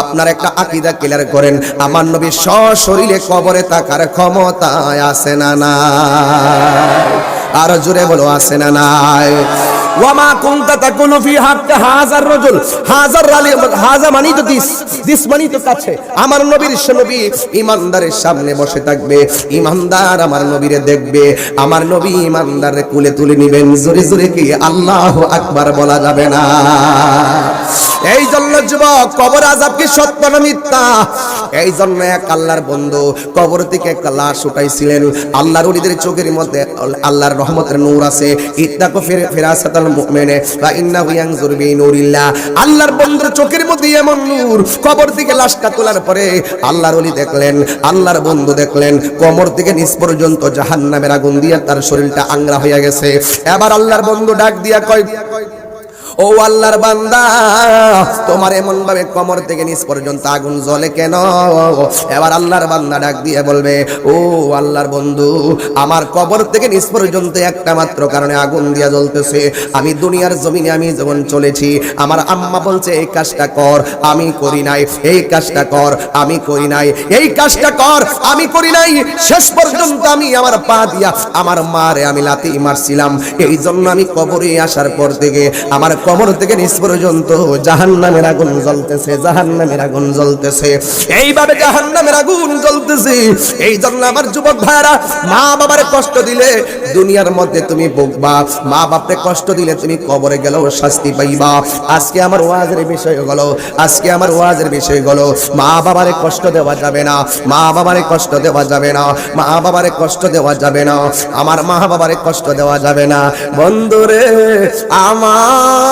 আপনার একটা আকিদা ক্লিয়ার করেন, আমার নবী সশরীরে কবরে তাকার ক্ষমতায় আছে না না আর জোরে বলো, আছে না নাই? ওয়ামা হাজার হাজার মানি তো দিস দিস মানি তো কাছে। আমার নবীর নবী ইমানদারের সামনে বসে থাকবে, ইমানদার আমার নবীরে দেখবে, আমার নবী কুলে তুলে নিবেন। জোরে জোরে কি আল্লাহু আকবার বলা যাবে না? এই জন্য যুবক, কবর আজাব কি সত্য না মিথ্যা? এই জন্য এক আল্লাহর বন্ধু কবর থেকে একটা লাশ উঠাইছিলেন। আল্লাহর উলিদের চোখের মধ্যে আল্লাহর রহমতের নূর আছে। ইত্তাকু ফিরাসাতাল মুমিনে বা ইন্নাহু ইয়ানজুরু বিনুরিল্লাহ আল্লাহর বন্ধুর চোখের মধ্যে এমন নূর, কবর থেকে লাশটা তোলার পরে আল্লাহর ওলি দেখলেন, আল্লাহর বন্ধু দেখলেন কোমর থেকে নিচ পর্যন্ত জাহান্নামের আগুন দিয়ে তার শরীরটা আংরা হয়ে গেছে। এবার আল্লাহর বন্ধু ডাক দিয়া কয় ও আল্লাহর বান্দা, তোমার এমন ভাবে কমর থেকে নিচ পর্যন্ত আগুন জ্বলে কেন? এবার আল্লাহর বান্দা ডাক দিয়ে বলবে, ও আল্লাহর বন্ধু, আমার কবর থেকে নিচ পর্যন্ত একটা মাত্র কারণে আগুন দিয়া জ্বলতেছে। আমি দুনিয়ার জমিনে আমি যখন চলেছি, আমার আম্মা বলছে, এই কাজটা কর, আমি করি নাই, এই কাজটা কর, আমি করি নাই, এই কাজটা কর, আমি করি নাই, শেষ পর্যন্ত আমি আমার পা দিয়া, আমার মারে আমি লাতি মারছিলাম। এই জন্য আমি কবরে আসার পর থেকে আমার কবর থেকে নিচ পর্যন্ত জাহান্নামের আগুন জ্বলতেছে, জাহান্নামের আগুন জ্বলতেছে। এইভাবে জাহান্নামের আগুন জ্বলতেছে। এই জন্য আমার যুবক ভাইরা মা বাবারে কষ্ট দিলে দুনিয়ার মধ্যে তুমি ভুগবা। মা বাপরে কষ্ট দিলে তুমি কবরে গেলেও শাস্তি পাইবা। আজকে আমার ওয়াজের বিষয় হলো, আজকে আমার ওয়াজের বিষয় হলো, মা বাবারে কষ্ট দেওয়া যাবে না, মা বাবারে কষ্ট দেওয়া যাবে না, মা বাবারে কষ্ট দেওয়া যাবে না, আমার মা বাবারে কষ্ট দেওয়া যাবে না। বন্ধুরে, আমার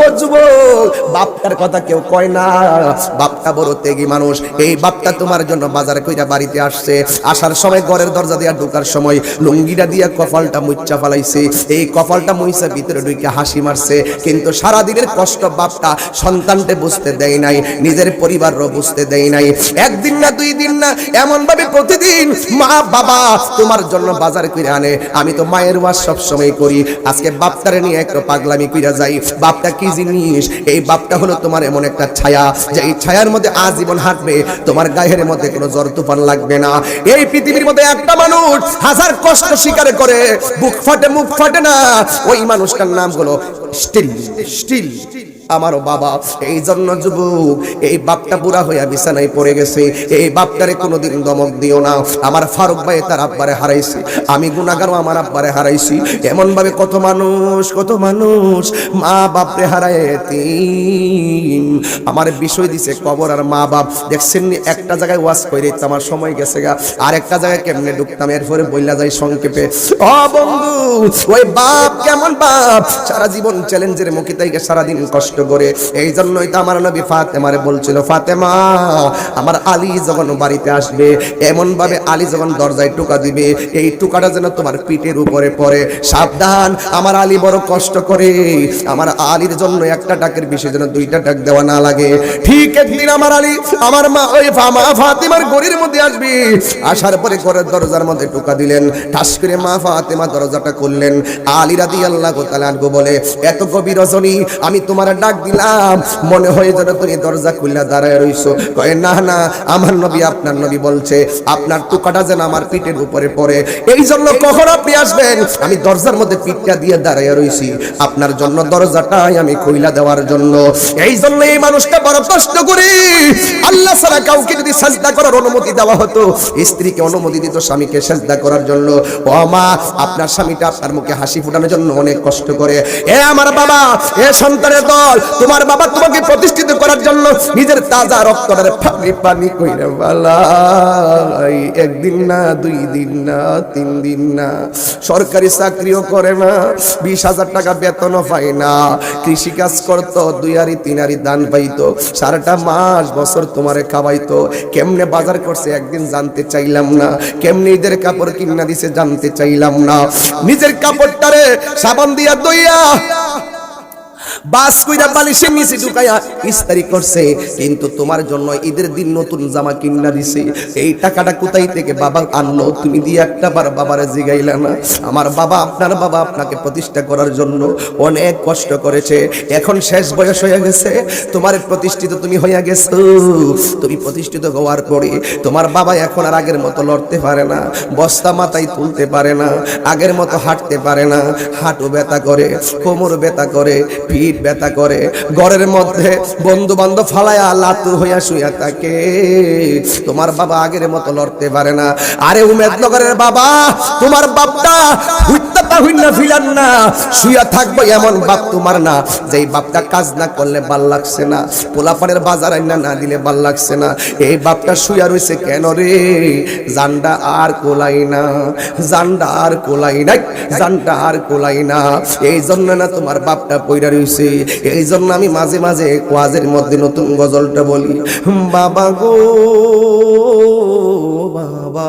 ও যুবক, বাপটার কথা কেউ কয় না। বাপটা বড় তেগি মানুষ। এই বাপটা তোমার জন্য বাজার কইরা বাড়িতে আসছে। আসার সময় ঘরের দরজা দিয়া সময় লুঙ্গিটা দিয়া কপালটা মুচ্চা ফালাইছে। এই কপালটা মুইসা ভিতরে ঢুকে হাসি মারছে। কিন্তু সারা দিনের কষ্ট বাপটা বুঝতে দেয় নাই, নিজের পরিবারও বুঝতে দেয় নাই। একদিন না দুই দিন না এমন ভাবে প্রতিদিন মা, বাবা তোমার জন্য বাজার করে আনে। আমি তো মায়ের ওয়াজ সব সময় করি। আজকে বাপটারে নিয়ে একটু পাগলামি কইরা যাই। বাপটা কি জিনিস? এই বাপটা হলো তোমার এমন একটা ছায়া, যে এই ছায়ার মধ্যে আজীবন হাঁটবে। তোমার গায়ের মধ্যে কোনো জ্বর তুফান লাগবে না। এই পৃথিবীর মধ্যে একটা মানুষ হাজার কষ্ট স্বীকার করে, বুক ফাটে, মুখ ফাটে না। ওই মানুষটার নাম হলো স্টিল স্টিল। আমারও বাবা। এই জন্য যুবক, এই বাপটা বুড়া হইয়া বিছানায় পড়ে গেছে। এই বাপটারে কোনোদিন দমক দিও না। আমার ফারুক ভাই তার আব্বারে হারাইছি। আমি গুণাগারও আমার আব্বারে হারাইছি। এমন ভাবে কত মানুষ কত মানুষ মা বাপরে হারায় আমার বিষয় দিছে কবর আর মা বাপ। দেখছেন একটা জায়গায় ওয়াজ করে আমার সময় গেছে গা। আর একটা জায়গায় কেমনে ঢুকতাম, এরপরে বইলা যাই সংক্ষেপে। ও বন্ধু, ওই বাপ কেমন বাপ? সারা জীবন চ্যালেঞ্জের মুখে তাইকে সারাদিন কষ্ট করে। এই জন্যই তো আমার নবী ফাতেমারে বলছিল, ফাতেমা, আমার আলী যখন বাড়িতে আসবে এমন ভাবে আলী যখন দরজায় টুকা দিবে, এই টুকাটা যেন তোমার পিঠের উপরে পড়ে। সাবধান, আমার আলী বড় কষ্ট করে। আমার আলীর জন্য একটা ডাকের বিষয় যেন দুইটা ডাক দেওয়া না লাগে। ঠিক একদিন আমার আলী, আমার মা, ওই মা ফাতেমার গড়ির মধ্যে আসবে। আসার পরে ঘরের দরজার মধ্যে টুকা দিলেন। ঠাস করে মা ফাতেমা দরজাটা খুললেন। আলী রাদি আল্লাহ তালানগো বলে, এত গভীর রজনী, আমি তোমার ডাক দিলাম। মনে হয় যেন তুমি দরজা খুললা দাঁড়ায় রইছো। কয়ে, না না, আমার নবী, আপনার নবী বলছে, আপনার টুকাটা যেন আমার পিঠের উপরে পড়ে। এই জন্য কখন আপনি আসবেন? আমি দরজার মধ্যে পিঠটা দিয়ে দাঁড়ায় রইছি। আপনার জন্য দরজাটাই আমি খুইলা দেওয়ার জন্য। এই জন্য এই মানুষটা বড় কষ্ট করি। আল্লাহ ছাড়া কাউকে যদি সাজদা করার অনুমতি দেওয়া হতো, স্ত্রীকে অনুমতি দিত স্বামীকে সাজদা করার জন্য। ও মা, আপনার স্বামীটা আপনার মুখে হাসি ফুটানোর জন্য অনেক কষ্ট করে। এ আমার বাবা, এ সন্তানের দল তোমার বাবা তোমাকে প্রতিষ্ঠিত করার জন্য নিজের তাজা রক্তটারে পানি পানি কইরে, বালাই, একদিন না, দুই দিন না, তিন দিন না, সরকারি চাকরিও করে না, বিশ হাজার টাকা বেতনও পায় না কৃষি কাজ করতো, দুই আরি তিন আরি দান পাইতো, সারাটা মাস, বছর তোমারে খাওয়াইতো, কেমনে বাজার করছে একদিন জানতে চাইলাম না, কেমনে ঈদের কাপড় কিনা দিছে জানতে চাইলাম না, নিজের কাপড়টারে সাবান দিয়া দইয়া বাস কইরা বালিশের নিচে ঢুকাইয়া ইস্তারি করছে। কিন্তু তোমার জন্য ঈদের দিন নতুন জামা কিনা দিছে। এই টাকাটা কোথায় থেকে বাবা আনলো? তুমি দিয়ে একটা বার বাবারে জিগাইলা না। আমার বাবা, আপনার বাবা আপনাকে প্রতিষ্ঠা করার জন্য অনেক কষ্ট করেছে। এখন শেষ বয়স হয়ে গেছে। তোমার প্রতিষ্ঠিত তুমি হইয়া গেছো। তুমি প্রতিষ্ঠিত হওয়ার পরে তোমার বাবা এখন আর আগের মতো লড়তে পারে না। বস্তা মাথায় তুলতে পারে না। আগের মতো হাঁটতে পারে না। হাঁটু ব্যথা করে, কোমর ব্যথা করে পিঠ ব্যথা করে, ঘরের মধ্যে বন্ধু বান্ধব ফালায়া লাতুর হইয়া শুয়া থাকে। তোমার বাবা আগের মতো লড়তে পারে না। আরে উমেদনগরের বাবা, তোমার বাপটা কাজ না করলে ভালো লাগছে না। বাজার আইনা না দিলে ভালো লাগছে না। এই বাপটা কেন আর কোলাই না। এই জন্য না তোমার বাপটা পইরা রইছে। এই জন্য আমি মাঝে মাঝে ওয়াজের মধ্যে নতুন গজলটা বলি। বাবা গো, বাবা।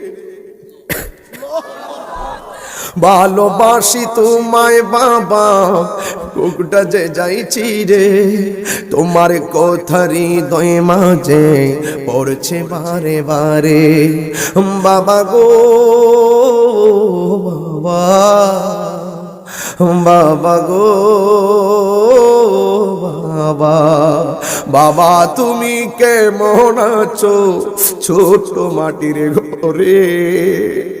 ভালোবাসি তোমায় বাবা। বুকটা যে যাইছি রে, তোমার কথারি দয় মাঝে পড়ছে বারে বারে। বাবা গো, বাবা বাবা গো, বাবা বাবা, তুমি কেমন আছো ছোট মাটির ঘরে?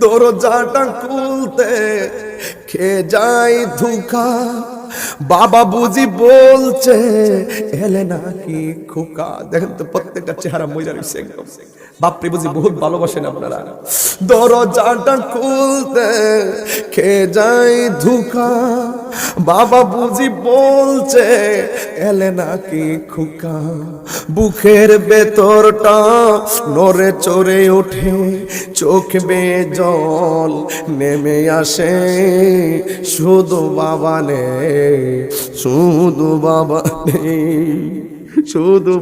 দরজাটা খুলতে খে যাই ধুকা? বাবা বুঝি বলছে, এলে নাকি খুকা? দেখেন তো প্রত্যেকটা চেহারা মজা রয়েছে একদম। বাপরে বুঝি বহুত ভালোবাসেন আপনারা। দরজাটা খুলতে খে যাই ধুকা, বাবা বুঝি বলছে, এলে নাকি খুকা। বুকের ভেতরটা নড়ে চড়ে ওঠে, চোখ বে জল নেমে আসে। শুধু বাবা নে শুধু বাবা নেই। শুধু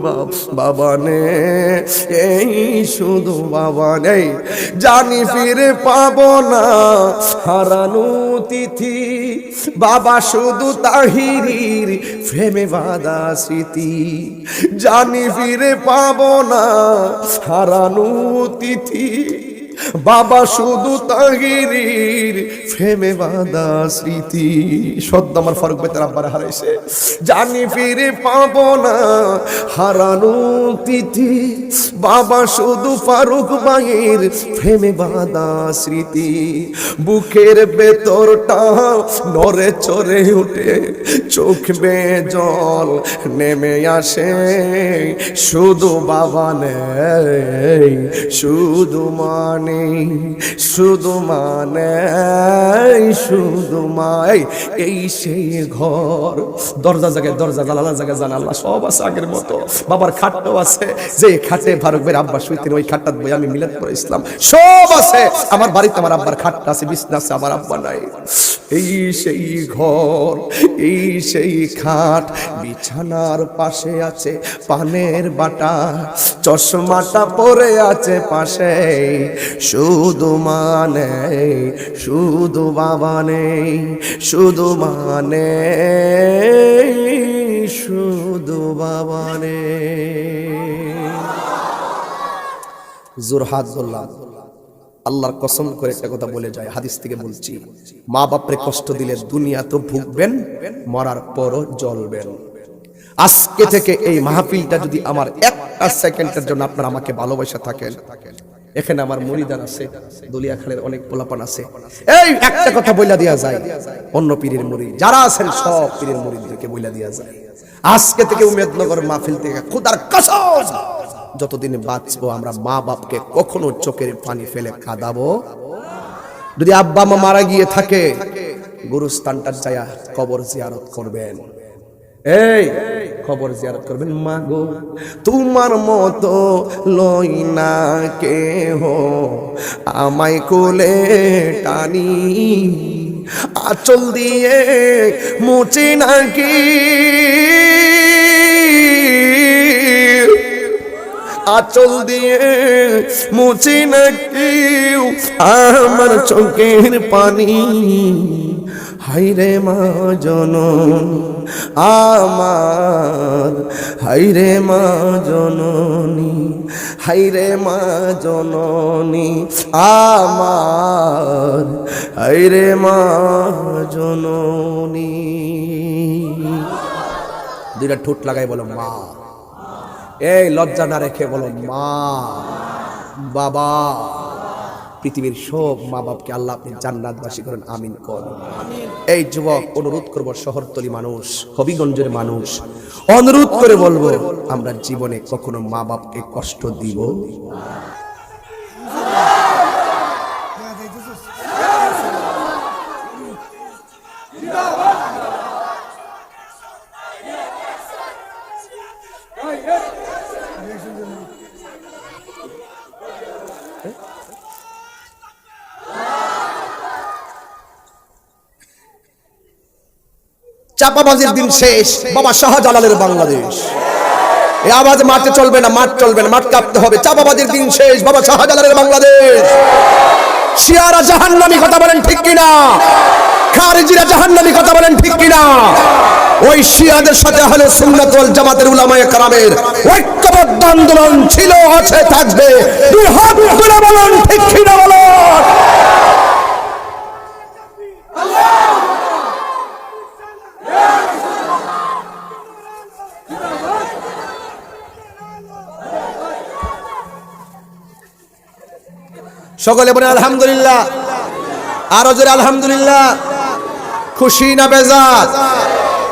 বাবা নে, এই শুধু বাবা নেই। জানি ফিরে পাব না, হারানো তিথি। বাবা শুধু তাহিরির প্রেমে বাধা স্মৃতি। জানি ফিরে পাব না, হারানো তিথি। বাবা শুধু তাহিরির ফেমে বাদা স্মৃতি। সদ্য আমার ফারুক বেতার আব্বার হারাইছে। জানি ফিরে পাবো না হারানো তিথি। বাবা শুধু ফারুক ভাইয়ের ফেমে বাদা স্মৃতি। বুকের ভেতরটা নরে চড়ে উঠে, চোখ বে জল নেমে আসে। শুধু বাবা নেই, শুধু মানে শুধু মানে শুধু মাই, এই সেই ঘর। দরজা জায়গায় দরজা জানালা জায়গায় জানালা সব আছে আগের মতো। বাবার খাটটাও আছে। যে খাটে ফারুক ভাইয়ের আব্বা শুইতেন ওই খাটটা বই আমি মিলাদ করে ইসলাম সব আছে। আমার বাড়িতে আমার আব্বার খাটটা আছে, বিছনা আছে, আমার আব্বা নাই। এই সেই ঘর, এই সেই খাট, বিছানার পাশে আছে পানের বাটা, চশমাটা পরে আছে পাশে। শুধু মানে শুধু বাবা নেই, শুধু মানে শুধু বাবা নেই। জোরহাত বললাম। আল্লাহর কসম করে একটা কথা বলে যায়, হাদিস থেকে বলছি, মা বাপরে কষ্ট দিলে দুনিয়া তো ভুগবেন, মরার পরও জ্বলবেন। আজকে থেকে এই মাহফিলটা যদি আমার একটা সেকেন্ডের জন্য আপনারা আমাকে ভালোবাসা থাকেন, এখানে আমার মরিদান আছে দলিয়া খালের অনেক পোলাপান আছে। এই একটা কথা বইলা দেওয়া যায়, অন্য পীরের মুড়ি, যারা আছেন সব পীরের মুড়িদেরকে বইলা দেওয়া যায়। আজকে থেকে উমেদনগর মাহফিল থেকে খুদার কসম যতদিন বাঁচবো, আমরা মা বাপকে কখনো চোখের পানি ফেলে কাঁদাবো। যদি আব্বা, মা মারা গিয়ে থাকে গুরুস্থানটা যায়া কবর জিয়ারত করবেন। এই খবর জিয়ারত করবেন, মা গো, তোমার মতো লই না কে হো আমায় কোলে টানি, আচল দিয়ে মুচি নাকি। আচল দিয়ে মুছি নাকি? আমার চোখের পানি। হাইরে মা জনন, আমার। হাইরে মা জননী হাইরে মা জননী, আমার। হাইরে মা জননী। দুইটা ঠোঁট লাগাই বলো, মা। এই লজ্জা না রেখে বলো, মা, বাবা। পৃথিবীর সব মা বাপকে আল্লাহ আপনি জান্নাতবাসী করেন, আমিন কর। এই যুবক, অনুরোধ করব, শহরতলি মানুষ, হবিগঞ্জের মানুষ, অনুরোধ করে বলব, আমরা জীবনে কখনো মা বাপকে কষ্ট দিব? চাপাবাজির দিন শেষ। বাবা শাহজালালের বাংলাদেশ। এই আওয়াজ মাঠে চলবে না, মাঠ চলবে না, মাঠ কাঁপতে হবে। চাপাবাজির দিন শেষ, বাবা শাহজালালের বাংলাদেশ। শিয়ারা জাহান্নামী কথা বলেন ঠিক কিনা? খারিজিরা জাহান্নামী কথা বলেন ঠিক কিনা? ওই শিয়াদের সাথে হলে সুন্নাত ওয়াল জামাতের উলামায়ে কারামের ঐক্যবদ্ধ আন্দোলন ছিল, আছে, থাকবে। দুই হাত তুলে বলুন ঠিক কিনা বলুন সকলে বলে আলহামদুলিল্লাহ। আরও জোরে আলহামদুলিল্লাহ। খুশি না বেজার?